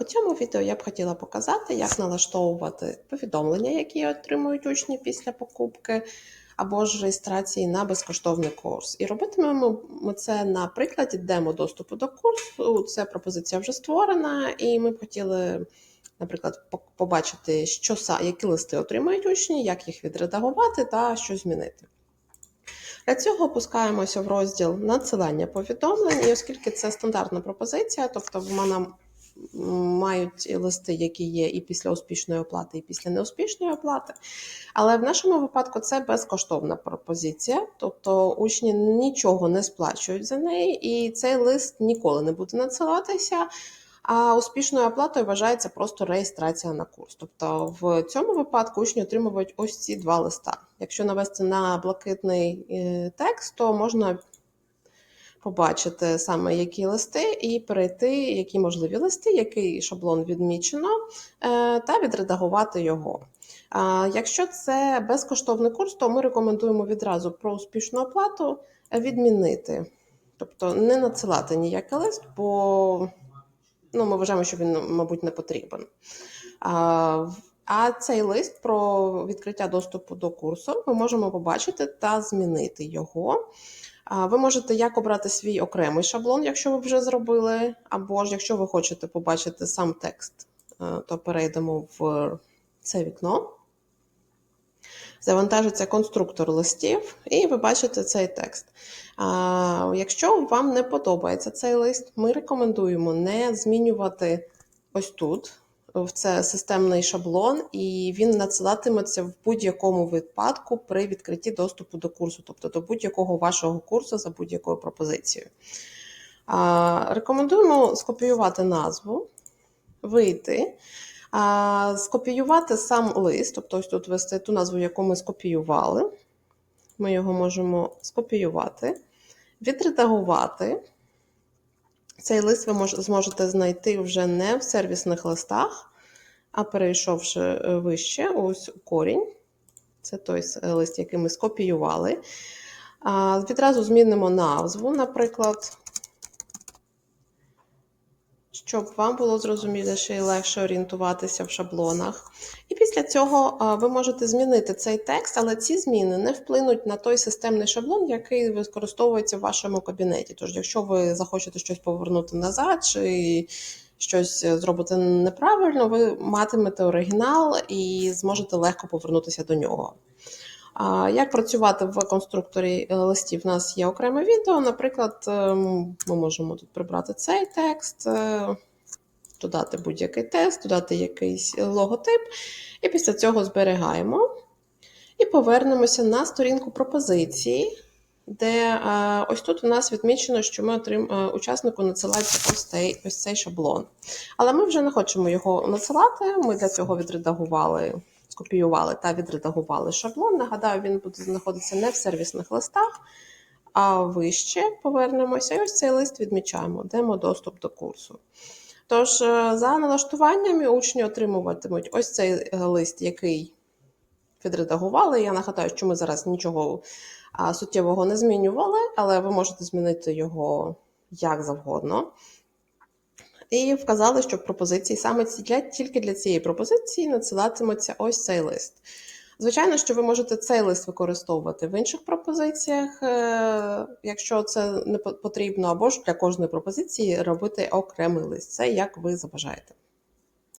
У цьому відео я б хотіла показати, як налаштовувати повідомлення, які отримують учні після покупки або ж реєстрації на безкоштовний курс. І робитимемо ми це на прикладі демо доступу до курсу. Це пропозиція вже створена, і ми б хотіли, наприклад, побачити, що які листи отримають учні, як їх відредагувати та що змінити. Для цього опускаємося в розділ надсилання повідомлень, і оскільки це стандартна пропозиція, тобто в мене м, мають листи, які є і після успішної оплати, і після неуспішної оплати. Але в нашому випадку це безкоштовна пропозиція, тобто учні нічого не сплачують за неї, і цей лист ніколи не буде надсилатися. А успішною оплатою вважається просто реєстрація на курс. Тобто в цьому випадку учні отримують ось ці два листа. Якщо навести на блакитний е, текст, то можна побачити саме які листи і перейти, які можливі листи, який шаблон відмічено, е, та відредагувати його. Якщо це безкоштовний курс, то ми рекомендуємо відразу про успішну оплату відмінити, тобто не надсилати ніякий лист, бо ну, ми вважаємо, що він, мабуть, не потрібен. А цей лист про відкриття доступу до курсу ми можемо побачити та змінити його. Ви можете як обрати свій окремий шаблон, якщо ви вже зробили, або ж якщо ви хочете побачити сам текст, е, то перейдемо в це вікно. Завантажиться конструктор листів, і ви бачите цей текст. Якщо вам не подобається цей лист, ми рекомендуємо не змінювати ось тут. В це системний шаблон, і він надсилатиметься в будь-якому випадку при відкритті доступу до курсу, тобто до будь-якого вашого курсу за будь-якою пропозицією. Рекомендуємо скопіювати назву, вийти, скопіювати сам лист, тобто ось тут ввести ту назву, яку ми скопіювали. Ми його можемо скопіювати, відредагувати. Цей лист ви зможете знайти вже не в сервісних листах, а перейшовши е, вище, ось корінь. Це той е, лист, який ми скопіювали. Відразу змінимо назву, наприклад, щоб вам було зрозуміліше і легше орієнтуватися в шаблонах. І після цього ви можете змінити цей текст, але ці зміни не вплинуть на той системний шаблон, який використовується в вашому кабінеті. Тож, якщо ви захочете щось повернути назад чи щось зробити неправильно, ви матимете оригінал і зможете легко повернутися до нього. Як працювати в конструкторі е, листів? У нас є окреме відео. Наприклад, ем, ми можемо тут прибрати цей текст, е, додати будь-який тест, додати якийсь логотип, і після цього зберігаємо. І повернемося на сторінку пропозиції, де е, ось тут у нас відмічено, що ми отрим... е, учаснику надсилається ось цей, ось цей шаблон. Але ми вже не хочемо його надсилати. Ми для цього відредагували, скопіювали та відредагували шаблон. Нагадаю, він буде знаходитися не в сервісних листах, а вище повернемося. І ось цей лист відмічаємо, демо доступ до курсу. Тож, е, за налаштуваннями учні отримуватимуть ось цей лист, який відредагували. Я нагадаю, що ми зараз нічого суттєвого не змінювали, але ви можете змінити його як завгодно. І вказали, що пропозиції саме ці- для, тільки для цієї пропозиції надсилатиметься ось цей лист. Звичайно, що ви можете цей лист використовувати в інших пропозиціях, е, якщо це не потрібно, або ж для кожної пропозиції робити окремий лист. Це як ви забажаєте.